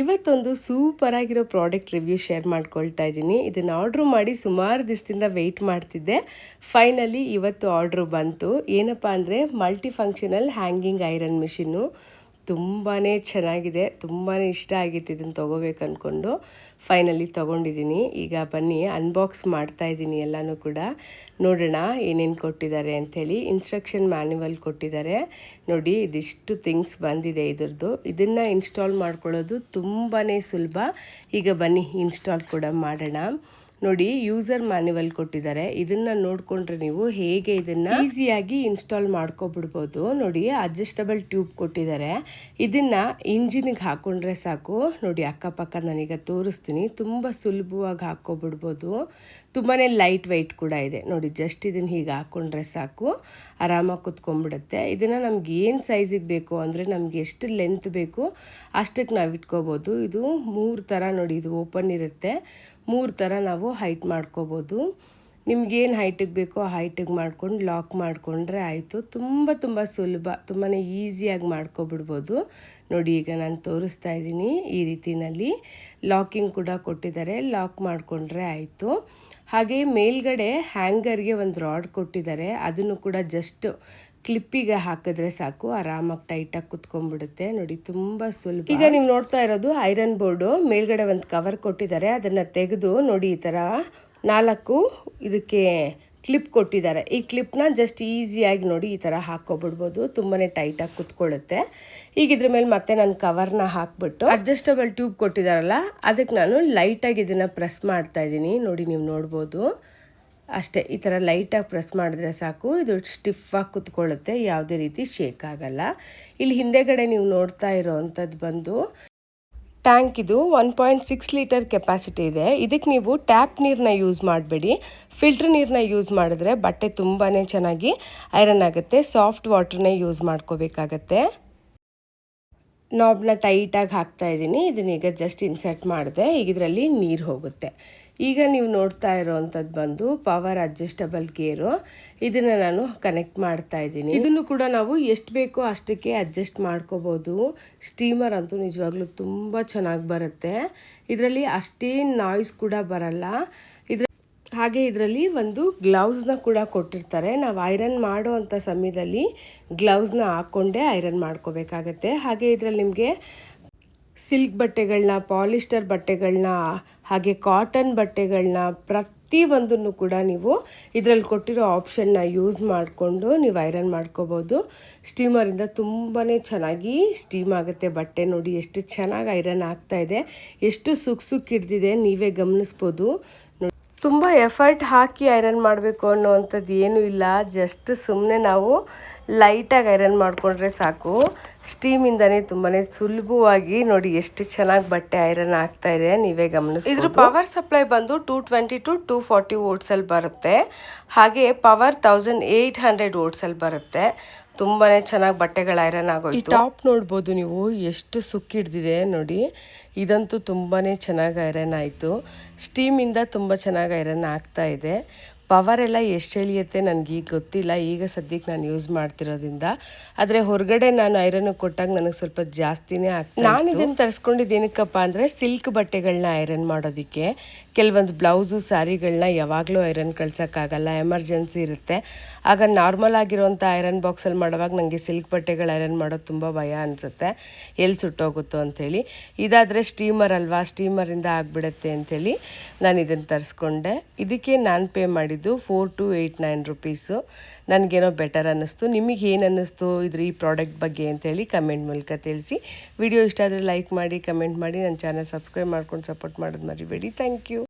ಇವತ್ತೊಂದು ಸೂಪರ್ ಆಗಿರೋ product review share ಮಾಡ್ಕೊಳ್ತಾ ಇದ್ದೀನಿ. ಇದನ್ನು ಆರ್ಡ್ರ್ ಮಾಡಿ ಸುಮಾರು ದಿವಸದಿಂದ ವೆಯ್ಟ್ ಮಾಡ್ತಿದ್ದೆ. ಫೈನಲಿ ಇವತ್ತು ಆರ್ಡ್ರ್ ಬಂತು. ಏನಪ್ಪ ಅಂದರೆ multi functional hanging iron machine ತುಂಬಾ ಚೆನ್ನಾಗಿದೆ ತುಂಬಾ ಇಷ್ಟ ಆಗಿತ್ತು ಇದನ್ನು ತೊಗೋಬೇಕು ಅಂದ್ಕೊಂಡು ಫೈನಲಿ ತೊಗೊಂಡಿದ್ದೀನಿ ಈಗ ಬನ್ನಿ ಅನ್ಬಾಕ್ಸ್ ಮಾಡ್ತಾ ಇದ್ದೀನಿ ಎಲ್ಲನೂ ಕೂಡ. ನೋಡೋಣ ಏನೇನು ಕೊಟ್ಟಿದ್ದಾರೆ ಅಂಥೇಳಿ ಇನ್ಸ್ಟ್ರಕ್ಷನ್ ಮ್ಯಾನ್ಯುವಲ್ ಕೊಟ್ಟಿದ್ದಾರೆ. ನೋಡಿ, ಇದಿಷ್ಟು ಥಿಂಗ್ಸ್ ಬಂದಿದೆ ಇದ್ರದ್ದು. ಇದನ್ನು ಇನ್ಸ್ಟಾಲ್ ಮಾಡ್ಕೊಳ್ಳೋದು ತುಂಬಾ ಸುಲಭ. ಈಗ ಬನ್ನಿ ಇನ್ಸ್ಟಾಲ್ ಕೂಡ ಮಾಡೋಣ. ನೋಡಿ ಯೂಸರ್ ಮ್ಯಾನ್ಯುವಲ್ ಕೊಟ್ಟಿದ್ದಾರೆ. ಇದನ್ನ ನೋಡಿಕೊಂಡ್ರೆ ನೀವು ಹೇಗೆ ಇದನ್ನ ಈಸಿಯಾಗಿ ಇನ್ಸ್ಟಾಲ್ ಮಾಡ್ಕೊಬಿಡ್ಬೋದು. ನೋಡಿ ಅಡ್ಜಸ್ಟಬಲ್ ಟ್ಯೂಬ್ ಕೊಟ್ಟಿದ್ದಾರೆ. ಇದನ್ನ ಇಂಜಿನ್ಗೆ ಹಾಕೊಂಡ್ರೆ ಸಾಕು. ನೋಡಿ ಅಕ್ಕಪಕ್ಕ ನಾನೀಗ ತೋರಿಸ್ತೀನಿ. ತುಂಬ ಸುಲಭವಾಗಿ ಹಾಕ್ಕೊಬಿಡ್ಬೋದು ತುಂಬಾ ಲೈಟ್ ವೆಯ್ಟ್ ಕೂಡ ಇದೆ. ನೋಡಿ ಜಸ್ಟ್ ಇದನ್ನು ಹೀಗೆ ಹಾಕ್ಕೊಂಡ್ರೆ ಸಾಕು. ಆರಾಮಾಗಿ ಕುತ್ಕೊಂಡ್ಬಿಡುತ್ತೆ. ಇದನ್ನು ನಮ್ಗೆ ಏನು ಸೈಜಿಗೆ ಬೇಕು ಅಂದರೆ ನಮ್ಗೆ ಎಷ್ಟು ಲೆಂತ್ ಬೇಕು ಅಷ್ಟಕ್ಕೆ ನಾವು ಇಟ್ಕೋಬೋದು. ಇದು ಮೂರು ಥರ ನೋಡಿ ಇದು ಓಪನ್ ಇರುತ್ತೆ. ಮೂರು ಥರ ನಾವು ಹೈಟ್ ಮಾಡ್ಕೋಬೋದು. ನಿಮ್ಗೇನು ಹೈಟಿಗೆ ಬೇಕೋ ಹೈಟಿಗೆ ಮಾಡ್ಕೊಂಡು ಲಾಕ್ ಮಾಡಿಕೊಂಡ್ರೆ ಆಯಿತು. ತುಂಬ ತುಂಬ ಸುಲಭ. ತುಂಬಾ ಈಸಿಯಾಗಿ ಮಾಡ್ಕೊಬಿಡ್ಬೋದು. ನೋಡಿ, ಈಗ ನಾನು ತೋರಿಸ್ತಾ ಇದ್ದೀನಿ ಈ ರೀತಿಯಲ್ಲಿ ಲಾಕಿಂಗ್ ಕೂಡ ಕೊಟ್ಟಿದ್ದಾರೆ. ಲಾಕ್ ಮಾಡಿಕೊಂಡ್ರೆ ಆಯಿತು. ಹಾಗೆ ಮೇಲ್ಗಡೆ ಹ್ಯಾಂಗರ್ಗೆ ಒಂದು ರಾಡ್ ಕೊಟ್ಟಿದ್ದಾರೆ. ಅದನ್ನು ಕೂಡ ಜಸ್ಟ್ ಕ್ಲಿಪ್ಪಿಗೆ ಹಾಕಿದ್ರೆ ಸಾಕು, ಆರಾಮಾಗಿ ಟೈಟಾಗಿ ಕುತ್ಕೊಂಡ್ಬಿಡುತ್ತೆ. ನೋಡಿ, ತುಂಬ ಸುಲಭ. ಈಗ ನೀವು ನೋಡ್ತಾ ಇರೋದು ಐರನ್ ಬೋರ್ಡು ಮೇಲ್ಗಡೆ ಒಂದು ಕವರ್ ಕೊಟ್ಟಿದ್ದಾರೆ. ಅದನ್ನು ತೆಗೆದು ನೋಡಿ, ಈ ಥರ ನಾಲ್ಕು ಇದಕ್ಕೆ ಕ್ಲಿಪ್ ಕೊಟ್ಟಿದ್ದಾರೆ. ಈ ಕ್ಲಿಪ್ನ ಜಸ್ಟ್ ಈಸಿಯಾಗಿ ನೋಡಿ, ಈ ಥರ ಹಾಕ್ಕೊಬಿಡ್ಬೋದು ತುಂಬಾ ಟೈಟಾಗಿ ಕುತ್ಕೊಳ್ಳುತ್ತೆ. ಈಗ ಇದ್ರ ಮೇಲೆ ಮತ್ತೆ ನಾನು ಕವರ್ನ ಹಾಕ್ಬಿಟ್ಟು ಅಡ್ಜಸ್ಟಬಲ್ ಟ್ಯೂಬ್ ಕೊಟ್ಟಿದ್ದಾರಲ್ಲ, ಅದಕ್ಕೆ ನಾನು ಲೈಟಾಗಿ ಇದನ್ನು ಪ್ರೆಸ್ ಮಾಡ್ತಾ ಇದ್ದೀನಿ. ನೋಡಿ, ನೀವು ನೋಡ್ಬೋದು. ಅಷ್ಟೇ, ಈ ಥರ ಲೈಟಾಗಿ ಪ್ರೆಸ್ ಮಾಡಿದ್ರೆ ಸಾಕು. ಇದು ಸ್ಟಿಫಾಗಿ ಕುತ್ಕೊಳ್ಳುತ್ತೆ, ಯಾವುದೇ ರೀತಿ ಶೇಕ್ ಆಗಲ್ಲ. ಇಲ್ಲಿ ಹಿಂದೆಗಡೆ ನೀವು ನೋಡ್ತಾ ಇರೋ ಅಂಥದ್ದು ಬಂದು, ಟ್ಯಾಂಕ್ ಇದು. One point six litre capacity ಇದೆ. ಇದಕ್ಕೆ ನೀವು ಟ್ಯಾಪ್ ನೀರನ್ನ ಯೂಸ್ ಮಾಡಬೇಡಿ. ಫಿಲ್ಟ್ರ್ ನೀರನ್ನ ಯೂಸ್ ಮಾಡಿದ್ರೆ ಬಟ್ಟೆ ತುಂಬಾ ಚೆನ್ನಾಗಿ ಐರನ್ ಆಗುತ್ತೆ. ಸಾಫ್ಟ್ ವಾಟ್ರನ್ನೇ ಯೂಸ್ ಮಾಡ್ಕೋಬೇಕಾಗತ್ತೆ. ನಾಬ್ನ ಟೈಟಾಗಿ ಹಾಕ್ತಾ ಇದ್ದೀನಿ. ಇದನ್ನೀಗ ಜಸ್ಟ್ ಇನ್ಸರ್ಟ್ ಮಾಡಿದೆ. ಈಗ ಇದರಲ್ಲಿ ನೀರು ಹೋಗುತ್ತೆ. ಈಗ ನೀವು ನೋಡ್ತಾ ಇರೋವಂಥದ್ದು ಬಂದು ಪವರ್ ಅಡ್ಜಸ್ಟಬಲ್ ಗೇರು ಇದನ್ನು ನಾನು ಕನೆಕ್ಟ್ ಮಾಡ್ತಾ ಇದ್ದೀನಿ. ಇದನ್ನು ಕೂಡ ನಾವು ಎಷ್ಟು ಬೇಕೋ ಅಷ್ಟಕ್ಕೆ ಅಡ್ಜಸ್ಟ್ ಮಾಡ್ಕೋಬೋದು. ಸ್ಟೀಮರ್ ಅಂತೂ ನಿಜವಾಗ್ಲೂ ತುಂಬ ಚೆನ್ನಾಗಿ ಬರುತ್ತೆ. ಇದರಲ್ಲಿ ಅಷ್ಟೇನು ನಾಯ್ಸ್ ಕೂಡ ಬರಲ್ಲ. ಇದ್ರ ಹಾಗೆ ಇದರಲ್ಲಿ ಒಂದು ಗ್ಲೌಸ್ನ ಕೂಡ ಕೊಟ್ಟಿರ್ತಾರೆ. ನಾವು ಐರನ್ ಮಾಡೋ ಅಂಥ ಸಮಯದಲ್ಲಿ ಗ್ಲೌಸ್ನ ಹಾಕ್ಕೊಂಡೇ ಐರನ್ ಮಾಡ್ಕೋಬೇಕಾಗತ್ತೆ. ಹಾಗೆ ಇದರಲ್ಲಿ ನಿಮಗೆ ಸಿಲ್ಕ್ ಬಟ್ಟೆಗಳನ್ನ, ಪಾಲಿಸ್ಟರ್ ಬಟ್ಟೆಗಳನ್ನ, ಹಾಗೆ ಕಾಟನ್ ಬಟ್ಟೆಗಳನ್ನ ಪ್ರತಿಯೊಂದನ್ನು ಕೂಡ ನೀವು ಇದರಲ್ಲಿ ಕೊಟ್ಟಿರೋ ಆಪ್ಷನ್ನ ಯೂಸ್ ಮಾಡಿಕೊಂಡು ನೀವು ಐರನ್ ಮಾಡ್ಕೋಬೋದು. ಸ್ಟೀಮರಿಂದ ತುಂಬಾ ಚೆನ್ನಾಗಿ ಸ್ಟೀಮ್ ಆಗುತ್ತೆ ಬಟ್ಟೆ ನೋಡಿ, ಎಷ್ಟು ಚೆನ್ನಾಗಿ ಐರನ್ ಆಗ್ತಾ ಇದೆ, ಎಷ್ಟು ಸುಖ ಸುಕ್ ಹಿಡ್ದಿದೆ ನೀವೇ ಗಮನಿಸ್ಬೋದು. ತುಂಬ ಎಫರ್ಟ್ ಹಾಕಿ ಐರನ್ ಮಾಡಬೇಕು ಅನ್ನೋವಂಥದ್ದು ಏನೂ ಇಲ್ಲ, ಜಸ್ಟ್ ಸುಮ್ಮನೆ ನಾವು ಲೈಟಾಗಿ ಐರನ್ ಮಾಡಿಕೊಂಡ್ರೆ ಸಾಕು. ಸ್ಟೀಮಿಂದನೇ ತುಂಬಾ ಸುಲಭವಾಗಿ ನೋಡಿ ಎಷ್ಟು ಚೆನ್ನಾಗಿ ಬಟ್ಟೆ ಐರನ್ ಆಗ್ತಾ ಇದೆ ನೀವೇ ಗಮನಿಸಿ ಇದ್ರ ಪವರ್ ಸಪ್ಲೈ ಬಂದು two twenty to two forty ಓಟ್ಸಲ್ಲಿ ಬರುತ್ತೆ. ಹಾಗೆ ಪವರ್ ತೌಸಂಡ್ ಏಯ್ಟ್ ಹಂಡ್ರೆಡ್ ಓಟ್ಸಲ್ಲಿ ಬರುತ್ತೆ. ತುಂಬಾ ಚೆನ್ನಾಗಿ ಬಟ್ಟೆಗಳು ಐರನ್ ಆಗೋಯ್ತು. ಟಾಪ್ ನೋಡ್ಬೋದು ನೀವು ಎಷ್ಟು ಸುಕ್ಕಿಡ್ದಿದೆ ನೋಡಿ. ಇದಂತೂ ತುಂಬಾ ಚೆನ್ನಾಗಿ ಐರನ್ ಆಯಿತು. ಸ್ಟೀಮಿಂದ ತುಂಬ ಚೆನ್ನಾಗಿ ಐರನ್ ಆಗ್ತಾ ಇದೆ. ಪವರ್ ಎಲ್ಲ ಎಷ್ಟು ಎಳಿಯುತ್ತೆ ನನಗೆ ಈಗ ಗೊತ್ತಿಲ್ಲ. ಈಗ ಸದ್ಯಕ್ಕೆ ನಾನು ಯೂಸ್ ಮಾಡ್ತಿರೋದ್ರಿಂದ. ಆದರೆ ಹೊರಗಡೆ ನಾನು ಐರನ್ ಕೊಟ್ಟಾಗ ನನಗೆ ಸ್ವಲ್ಪ ಜಾಸ್ತಿನೇ ಆಗ್ತದೆ ನಾನು ಇದನ್ನು ತರಿಸ್ಕೊಂಡಿದ್ದೇನಕ್ಕಪ್ಪ ಅಂದರೆ ಸಿಲ್ಕ್ ಬಟ್ಟೆಗಳನ್ನ ಐರನ್ ಮಾಡೋದಕ್ಕೆ. ಕೆಲವೊಂದು ಬ್ಲೌಸು ಸ್ಯಾರಿಗಳನ್ನ ಯಾವಾಗಲೂ ಐರನ್ ಕಳ್ಸೋಕ್ಕಾಗಲ್ಲ. ಎಮರ್ಜೆನ್ಸಿ ಇರುತ್ತೆ. ಆಗ ನಾರ್ಮಲ್ ಆಗಿರೋಂಥ ಐರನ್ ಬಾಕ್ಸಲ್ಲಿ ಮಾಡುವಾಗ ನನಗೆ ಸಿಲ್ಕ್ ಬಟ್ಟೆಗಳು ಐರನ್ ಮಾಡೋದು ತುಂಬ ಭಯ ಅನಿಸುತ್ತೆ. ಎಲ್ಲಿ ಸುಟ್ಟೋಗುತ್ತೋ ಅಂಥೇಳಿ ಇದಾದರೆ ಸ್ಟೀಮರ್ ಅಲ್ವಾ? ಸ್ಟೀಮರಿಂದ ಆಗಿಬಿಡುತ್ತೆ ಅಂಥೇಳಿ ನಾನು ಇದನ್ನು ತರಿಸ್ಕೊಂಡೆ. ಇದಕ್ಕೆ ನಾನು ಪೇ ಮಾಡಿದ್ದು four two eight nine rupees ನನಗೇನೋ ಬೆಟರ್ ಅನ್ನಿಸ್ತು. ನಿಮಗೆ ಏನು ಅನ್ನಿಸ್ತು ಇದ್ರ ಈ ಪ್ರಾಡಕ್ಟ್ ಬಗ್ಗೆ ಅಂತೇಳಿ ಕಮೆಂಟ್ ಮೂಲಕ ತಿಳಿಸಿ. ವಿಡಿಯೋ ಇಷ್ಟ ಆದರೆ ಲೈಕ್ ಮಾಡಿ ಕಮೆಂಟ್ ಮಾಡಿ. ನನ್ನ ಚಾನಲ್ ಸಬ್ಸ್ಕ್ರೈಬ್ ಮಾಡ್ಕೊಂಡು ಸಪೋರ್ಟ್ ಮಾಡೋದು ಮರಿಬೇಡಿ. Thank you